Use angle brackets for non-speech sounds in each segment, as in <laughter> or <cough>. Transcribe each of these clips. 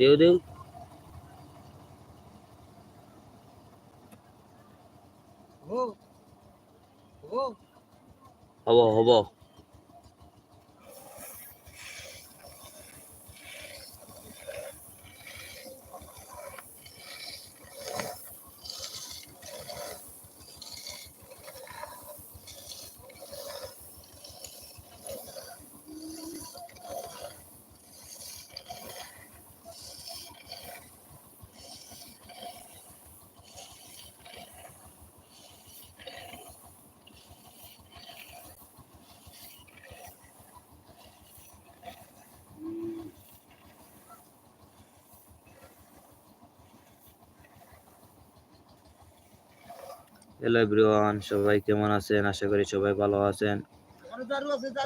দেও দেও হব হব হ্যালো এভরিওয়ান সবাই কেমন আছেন? আশা করি সবাই ভালো আছেন।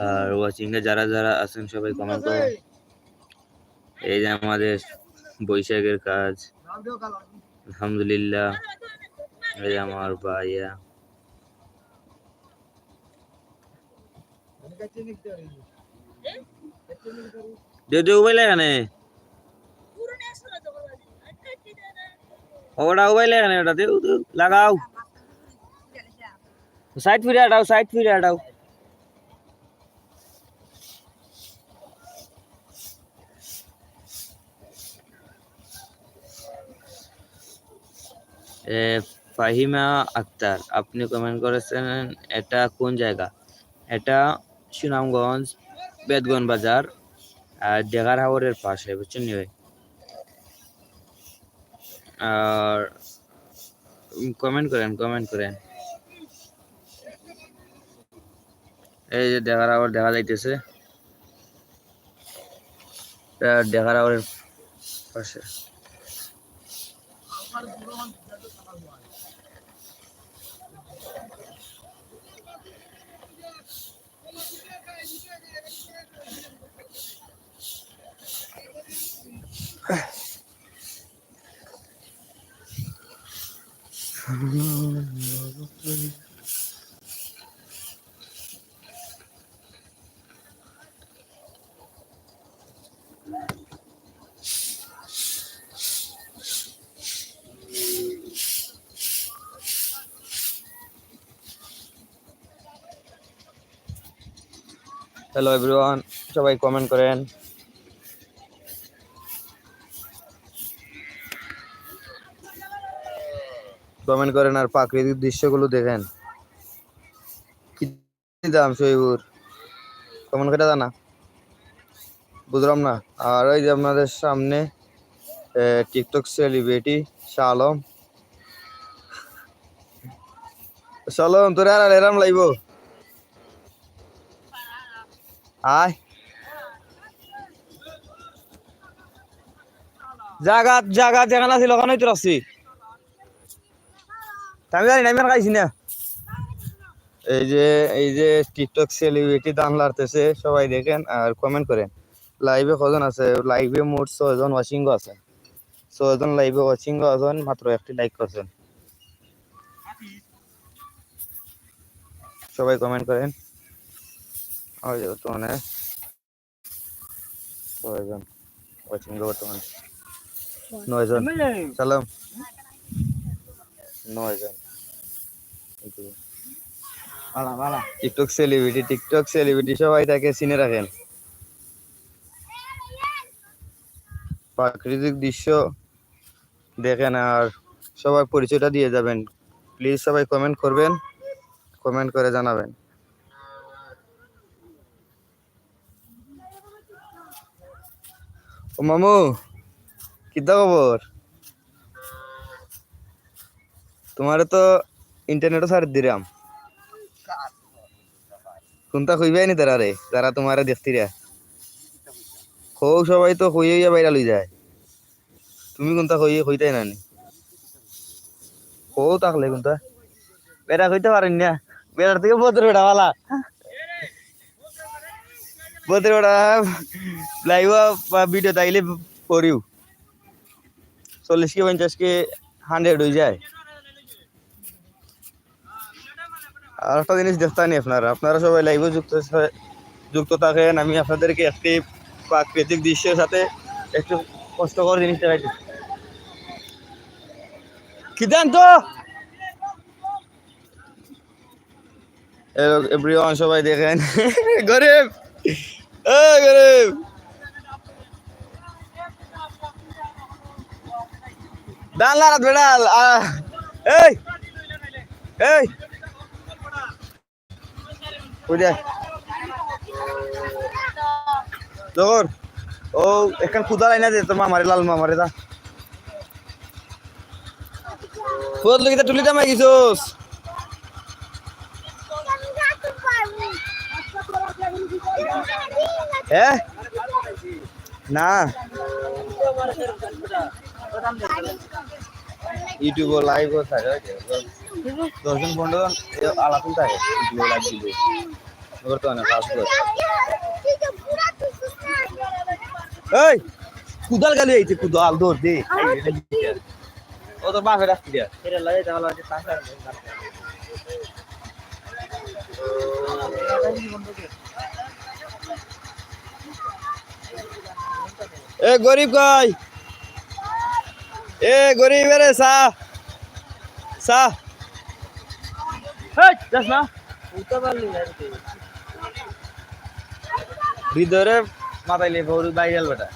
আর ওয়াচিং এ যারা যারা আছেন সবাই কমেন্ট করুন। এই যে আমাদের বৈশাখের কাজ। আলহামদুলিল্লাহ। এই যে আমার ভাইয়া। দেও দেও মোবাইল এখানে। ওটা মোবাইল এখানে ওটা দেও লাগাও। সাইড ফিরে আটাও, সাইড ফিরে আটাও। ফাহিমা আক্তার, আপনি কমেন্ট করেছেন, এটা কোন জায়গা? এটা সুনামগঞ্জ বেদগঞ্জ বাজার, আর দেগার হাওরের পাশে, বুঝছেন আর কমেন্ট করেন কমেন্ট করেন। এই যে দেখার আবার দেখা যাইতেছে। দেখার আবার পাশে। <laughs> <laughs> হ্যালো এভরিওয়ান সবাই কমেন্ট করেন। কমেন্ট করেন আর প্রাকৃতিক দৃশ্যগুলো দেখেন। কি দাম শহীদুর কমেন্ট করে জানা? বুঝলাম না। আর ওই যে আপনাদের সামনে টিকটক সেলিব্রিটি শালম। শালম, তোর আর এরাম লাইব আয়। জাগা জাগা যেখানে আছিল ওখানেই তো রাখছি আমি জানি না, আমি না। এই যে এই যে টিকটক সেলিব্রিটি দান লাড়তেছে সবাই দেখেন আর কমেন্ট করেন। লাইভে কজন আছে? লাইভে মোট ছয়জন ওয়াচিং আছে। ছয়জন লাইভে ওয়াচিং আছেন, মাত্র একটি লাইক করছেন। সবাই কমেন্ট করেন। ওই যে বর্তমানে ছয়জন বর্তমানে। নয়জন। সালাম। নয়জন। টিকটক সেলিব্রিটি টিকটক সেলিব্রিটি সবাই তাকে চিনে রাখেন। প্রাকৃতিক দৃশ্য দেখেন আর সবাই পরিচয়টা দিয়ে যাবেন। প্লিজ সবাই কমেন্ট করবেন। কমেন্ট করে জানাবেন। ও মামু কিতা খবর? তোমারে তো ইন্টারনেটও ছাড় দিলাম কোনটা কইবাই নি তারা রে? যারা তোমারে দেখতিরা খৌ সবাই তো কইয়া বাইরা লই যায়। তুমি কোনটা কই কইতাই না নি। খৌ তাকলে কোনটা। বেটা কইতে পারেন না। বেটার থেকে বদর বালা লাইভ ভিডিও তাইলে করিও চল্লিশ কে পঞ্চাশ কে হান্ড্রেড হয়ে যায়। আর একটা জিনিস দেখতানি আপনারা আপনারা সবাই লাইভে যুক্ত যুক্ত থাকেন, আমি আপনাদেরকে একটি প্রাকৃতিক দৃশ্যের সাথে একটু কষ্টকর জিনিসটা খাইতে খিদান তো এভরিওয়ান সবাই দেখেন। <laughs> গরিব! ডাল লারাত বেড়াল এই এই। জগর, ও, এখান খুদা লাইনা দে, তোর মামারে, লাল মামারে দা। ফুদ লগিতা তুলি দামাই গেছোস এ? না। ইউটিউবে লাইভ থাকে দশজন পনেরো জন আলাদা থাকে ইউটিউবে লাইভ দিলে। বর্তমানে কাজ করে। এই, কুদাল গালি আইছে, কুদাল, দৌড় দে। ও তো বাপের রাস্তা দিয়া। এ গরিব কই? এ গরিব রে সা। সা। হেই যাস না। ভিতরে মাথাইলে বড় বাইরাল বেটা।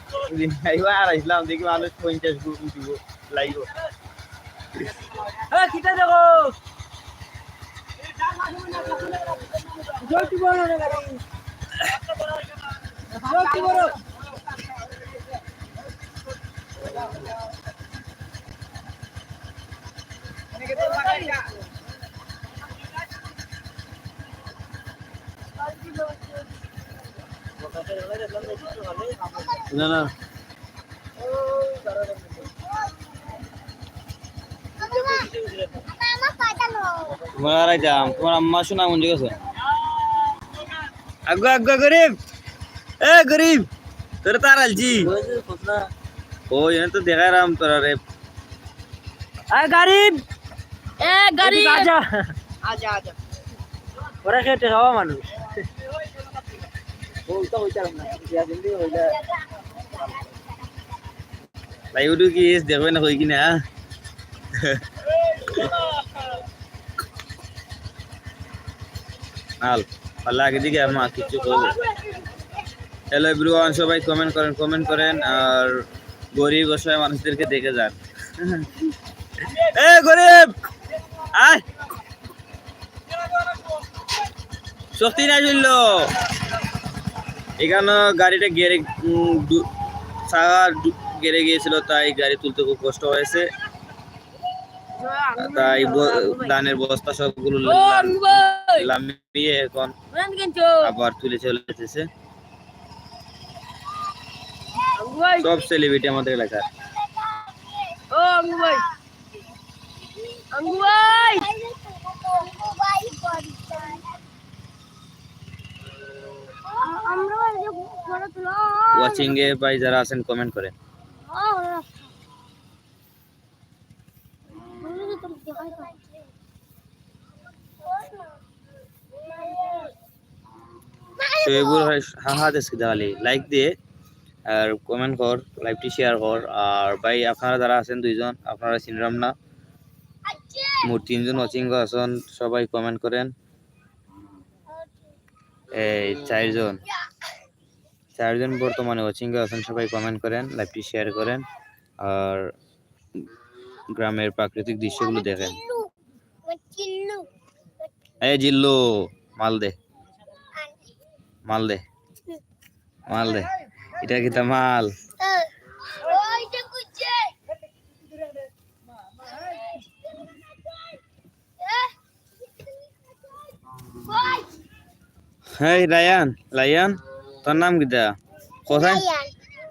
আইবা আর দেখি মানুষ পঞ্চাশ উঠিব লাইব। না না। তোমার যাম। তোমার আম্মা শোনা মন গেছে আগ্গা আগ্গা গরিব। এ গরিব তোর তার আলছি। ও এনে তো দেখা রাম তোর রে। গরিব এ গাড়ি আজা আজা আজা ওরা খেটে খাওয়া মানুষ। বলতে হইতাম না দিয়া দিলি হইলা। ভাই উঠু কি দেখবে না কই কিনা? আল আল্লাহ আগে দিকে আমার কিছু করবে। হ্যালো এভরিওয়ান সবাই কমেন্ট করেন কমেন্ট করেন আর গরিব অসহায় মানুষদেরকে দেখে যান। <laughs> এ গরিব! আয়! শক্তি নাই চলল এখানে গাড়িটা গেড়ে দু- গেড়ে গিয়েছিল তাই গাড়ি তুলতে খুব কষ্ট হয়েছে। তাই ধানের বস্তা সবগুলো লামিয়ে এখন আবার তুলে চলে ভাই সব সেলিব্রিটি আমাদের এলাকার ও আঙ্গু ভাই আঙ্গু ভাই ওয়াচিং এ ভাই যারা আছেন কমেন্ট করেন শোয়েবুর ভাই হা হা দেশকে দেওয়ালি লাইক দিয়ে আর কমেন্ট কর লাইভটি শেয়ার কর। আর ভাই, আপনারা যারা আছেন দুইজন, আপনারা চিনরাম না। মোট তিনজন ওয়াচিং আছেন, সবাই কমেন্ট করেন। এই চারজন। চারজন বর্তমানে ওয়াচিং আছেন, সবাই কমেন্ট করেন লাইভটি শেয়ার করেন। আর গ্রামের প্রাকৃতিক দৃশ্যগুলো দেখেন। এই জিল্লু, মাল দে। মাল দে। মাল দে। এটা কি তা মাল হেই রায়ান লায়ান তোর নাম কিতা কোথায়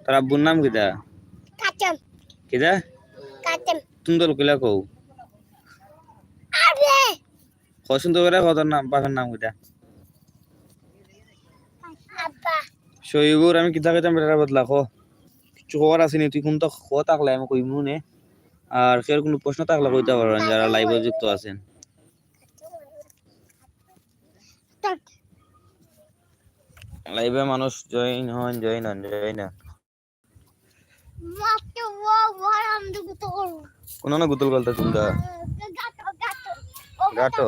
তোর আব্বুর নাম কিতা কাচম কিতা কাচম তুমি তোর কিলা কও আরে কসুন তো করে কত নাম বাপের নাম কিতা শৈবুর আমি কিতা কিতা বেটার বদলা কো কিছু খবর আসেনি তুই কোনটা খ থাকলে আমি কইমু নে আর ফের কোনো প্রশ্ন থাকলে কইতে পারেন যারা লাইভে যুক্ত আছেন লাইভে মানুষ জয়েন হন জয়েন হন জয়েন হন তো কোন না গুতল গলতা চুলটা গাটো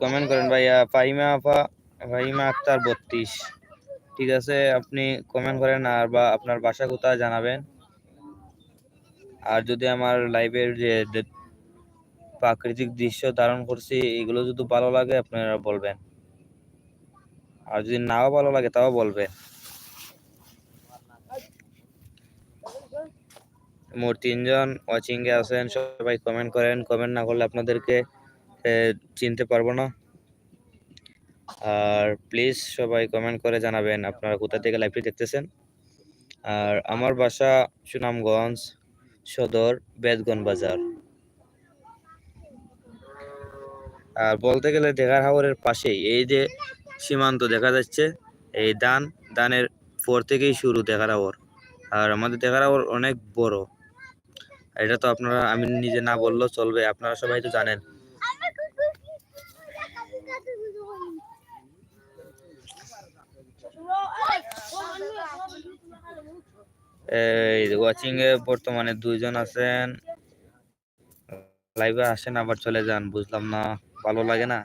কমেন্ট করেন, ভাইয়া ফাহিমা আপা, ফাহিমা আক্তার বত্রিশ। ঠিক আছে, আপনি কমেন্ট করেন আর বা আপনার বাসা কোথায় জানাবেন। আর যদি আমার লাইভের যে প্রাকৃতিক দৃশ্য ধারণ করছি, এগুলো যদি ভালো লাগে, আপনারা বলবেন। আর যদি নাও ভালো লাগে, তাও বলবেন। মোট তিনজন ওয়াচিং এ আছেন, সবাই কমেন্ট করেন। কমেন্ট না করলে আপনাদেরকে চিনতে পারব না। আর প্লিজ সবাই কমেন্ট করে জানাবেন আপনারা কোথা থেকে লাইভটি দেখতেছেন। আর আমার বাসা সুনামগঞ্জ, সদর বেদগঞ্জ বাজার। আর বলতে গেলে দেখার হাওরের পাশেই, এই যে সীমান্ত দেখা যাচ্ছে, এই দান, দানের পর থেকেই শুরু দেখার হাওর। আর আমাদের দেখার হাওর অনেক বড়। এটা তো আপনারা, আমি নিজে না বললেও চলবে, আপনারা সবাই তো জানেন আমার কুকুর কাটু কাটু গুছো এই ওয়াচিং এ বর্তমানে দুইজন আছেন। লাইভে আসেন, আবার চলে যান, বুঝলাম না, ভালো লাগে না।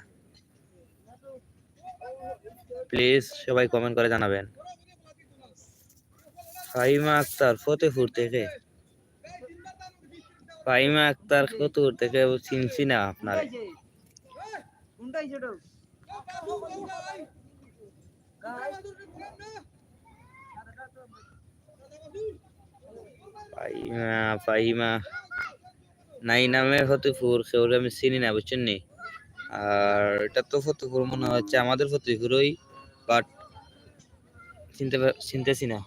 প্লিজ সবাই কমেন্ট করে জানাবেন। ফাহিমা আক্তার ফতেপুর থেকে। ফাহিমা আক্তার ফতেপুর থেকে চিনছি না আপনার। ফাহিমা ফাহিমা। নাই নামে ফতেপুর সেগুলো আমি চিনি না, বুঝছেন নি? আর এটা তো ফতেপুর মনে হচ্ছে আমাদের ফতেপুরই বাট চিনতে চিনতেছি না।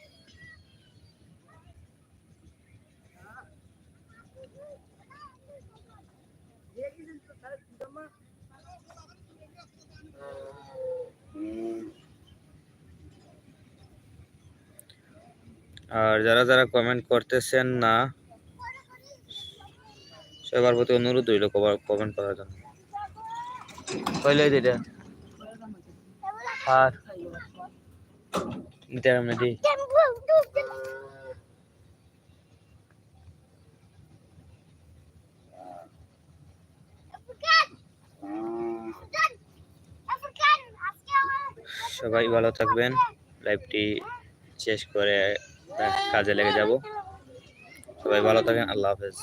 আর যারা যারা কমেন্ট করতেছেন না সবার প্রতি অনুরোধ রইল কমেন্ট করার জন্য। কইলে এটা আর? আমরা দিই সবাই ভালো থাকবেন। লাইভটি শেষ করে কাজে লেগে যাব। সবাই ভালো থাকেন আল্লাহ হাফেজ।